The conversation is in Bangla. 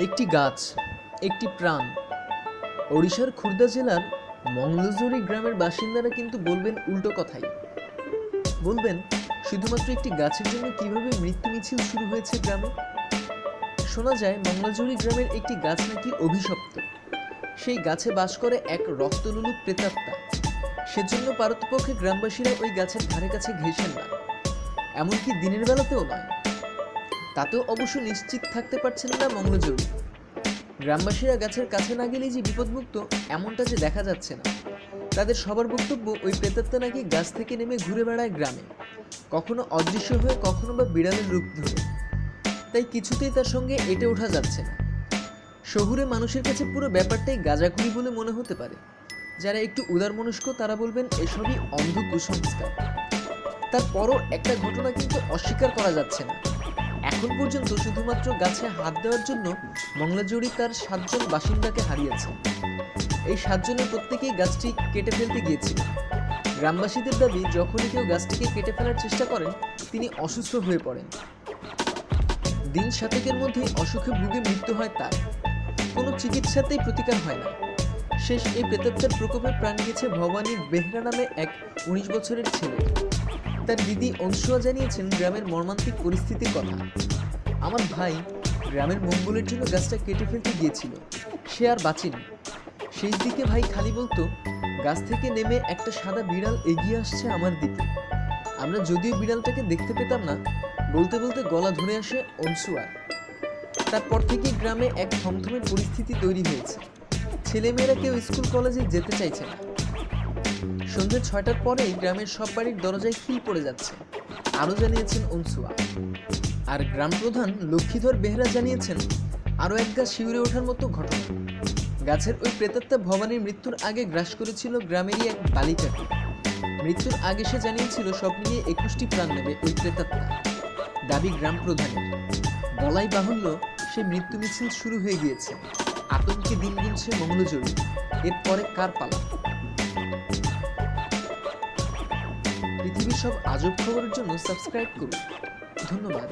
একটি গাছ, একটি প্রাণ। ওড়িশার খুর্দা জেলার মংলজুরি গ্রামের বাসিন্দারা কিন্তু বলবেন উল্টো কথাই। বলবেন, শুধুমাত্র একটি গাছের জন্য কীভাবে মৃত্যু মিছিল শুরু হয়েছে গ্রামে? শোনা যায়, মংলাজুরি গ্রামের একটি গাছ নাকি অভিশপ্ত। সেই গাছে বাস করে এক রক্তলুলু প্রেতাত্মা। সেজন্য পারতপক্ষে গ্রামবাসীরা ওই গাছের ধারে কাছে ঘেসেন না। এমনকি দিনের বেলাতেও নয়। তাতেও অবশ্য নিশ্চিত থাকতে পারছেন না মঙ্গলজোড়ি গ্রামবাসীরা গাছের কাছে না গেলেই যে বিপদমুক্ত, এমনটা যে দেখা যাচ্ছে না। তাদের সবার বক্তব্য ওই প্রেতাত্মা নাকি গাছ থেকে নেমে ঘুরে বেড়ায় গ্রামে। কখনো অদৃশ্য হয়ে, কখনো বা বিড়ালের রূপ ধরে তাই কিছুতেই তার সঙ্গে এটে ওঠা যাচ্ছে না। শহুরে মানুষের কাছে পুরো ব্যাপারটাই গাঁজাখুরি বলে মনে হতে পারে। যারা একটু উদারমনস্ক, তারা বলবেন এসবই অন্ধ কুসংস্কার। তারপরও একটা ঘটনা কিন্তু অস্বীকার করা যাচ্ছে না। এখন পর্যন্ত শুধুমাত্র গাছে হাত দেওয়ার জন্য মংলাজুড়ি তার সাতজন বাসিন্দাকে হারিয়েছে। এই সাতজনের প্রত্যেকেই গাছটি কেটে ফেলতে গিয়েছিল। গ্রামবাসীদের দাবি, যখনই কেউ গাছটিকে কেটে ফেলার চেষ্টা করেন, তিনি অসুস্থ হয়ে পড়েন। দিন সাতেকের মধ্যেই অসুখে ভুগে মৃত্যু হয় তার। কোনো চিকিৎসাতেই প্রতিকার হয় না। শেষ এই প্রেতাত্মার প্রকোপে প্রাণ গেছে ভবানী বেহরা নামে এক উনিশ বছরের ছেলে। তার দিদি অংশুয়া জানিয়েছেন, গ্রামের মর্মান্তিক পরিস্থিতির কথা। আমার ভাই গ্রামের মঙ্গলের জন্য গাছটা কেটে ফেলতে গিয়েছিল। সে আর বাঁচেনি। সেই দিকে ভাই খালি বলতো, গাছ থেকে নেমে একটা সাদা বিড়াল এগিয়ে আসছে আমার দিকে। আমরা যদিও বিড়ালটাকে দেখতে পেতাম না, বলতে বলতে গলা ধরে আসে অংশুয়ার। তারপর থেকে গ্রামে এক থমথমের পরিস্থিতি তৈরি হয়েছে। ছেলেমেয়েরা কেউ স্কুল, কলেজে যেতে চাইছে না। সন্ধ্যে ছয়টার পরেই গ্রামের সব বাড়ির দরজায় খিল পড়ে যাচ্ছে। আরও জানিয়েছেন অনসুয়া। আর গ্রাম প্রধান লক্ষ্মীধর বেহরা জানিয়েছেন, আরও এক গাছ শিউরে ওঠার মতো ঘটনা। গাছের ওই প্রেতাত্মা ভবানীর মৃত্যুর আগে গ্রাস করেছিল গ্রামেরই এক বালিকাকে। মৃত্যুর আগে সে জানিয়েছিল, সব মিলিয়ে একুশটি প্রাণ নেবে ওই প্রেতাত্মা। দাবি গ্রাম প্রধানের। বলাই বাহুল্য, সে মৃত্যু মিছিল শুরু হয়ে গিয়েছে। আতঙ্কে দিন গুনছে মঙ্গলজুড়ি এরপরে কার পালা? পৃথিবীর সব আজব খবরের জন্য সাবস্ক্রাইব করুন। ধন্যবাদ।